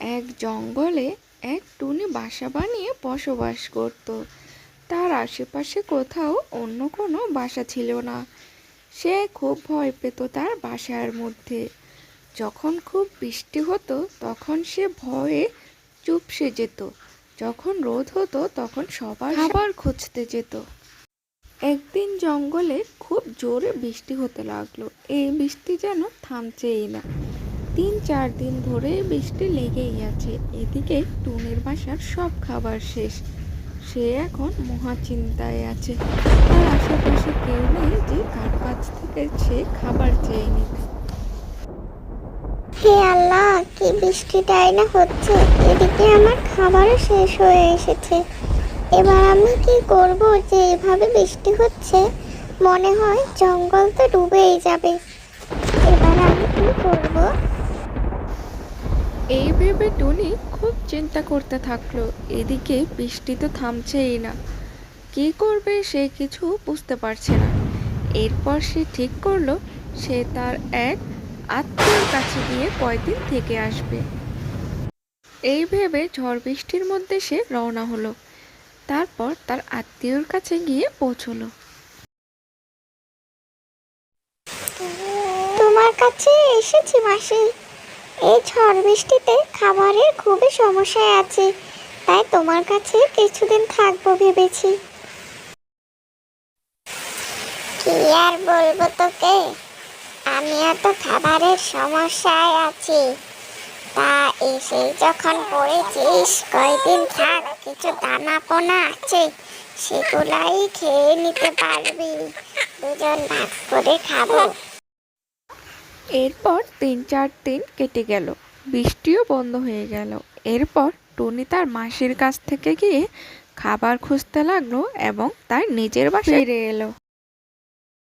এক জঙ্গলে এক টুনি বাসা বানিয়ে বসবাস করত। তার আশেপাশে কোথাও অন্য কোনো বাসা ছিল না। সে খুব ভয় পেত তার বাসার মধ্যে। যখন খুব বৃষ্টি হতো তখন সে ভয়ে চুপসে যেত। যখন রোদ হতো তখন সবার খাবার খুঁজতে যেত। একদিন জঙ্গলে খুব জোরে বৃষ্টি হতে লাগল। এই বৃষ্টি যেন থামছেই না। তিন চার দিন ধরে বৃষ্টি লেগেই আছে। এদিকে টুনির বাসার সব খাবার শেষ। সে এখন মহা চিন্তায় আছে। তার আশেপাশে কেউ নেই যে কার কাছ থেকে সে খাবার চেয়ে নিবে হে আল্লাহ, কি বৃষ্টিটাই না হচ্ছে? এদিকে আমার খাবারও শেষ হয়ে এসেছে। এবার আমি কি করব যে এভাবে বৃষ্টি হচ্ছে? মনে হয় জঙ্গল তো ডুবেই যাবে। এবার আমি কি করব? এই ভেবে টুনি খুব চিন্তা করতে থাকল, এদিকে বৃষ্টি তো থামছেই না। কি করবে সে কিছু বুঝতে পারছে না। এরপর সে ঠিক করল, সে তার এক আত্মীয়র কাছে গিয়ে কয়দিন থেকে আসবে। এই ভেবে ঝড় বৃষ্টির মধ্যে সে রওনা হলো, তারপর তার আত্মীয়র কাছে গিয়ে পৌঁছলো। তোমার কাছে এসেছি মাসি। এই ঝড় বৃষ্টিতে খাবারের খুবই সমস্যায় আছে। তাই তোমার কাছে কিছুদিন থাকব ভেবেছি। কি আর বলব তোকে? আমিও তো খাবারের সমস্যায় আছি। তা এসে যখন পড়েছিস, কয়দিন থাক, কিছু দানা পোনা আছে, সেগুলাই খেয়ে নিতে পারবি। দুজন ভাগ করে খাব। এরপর তিন চার দিন কেটে গেল। বৃষ্টিও বন্ধ হয়ে গেল। এরপর টুনি তার মাসির কাছ থেকে গিয়ে খাবার খুঁজতে লাগল এবং তার নিজের বাসায় ফিরে এলো।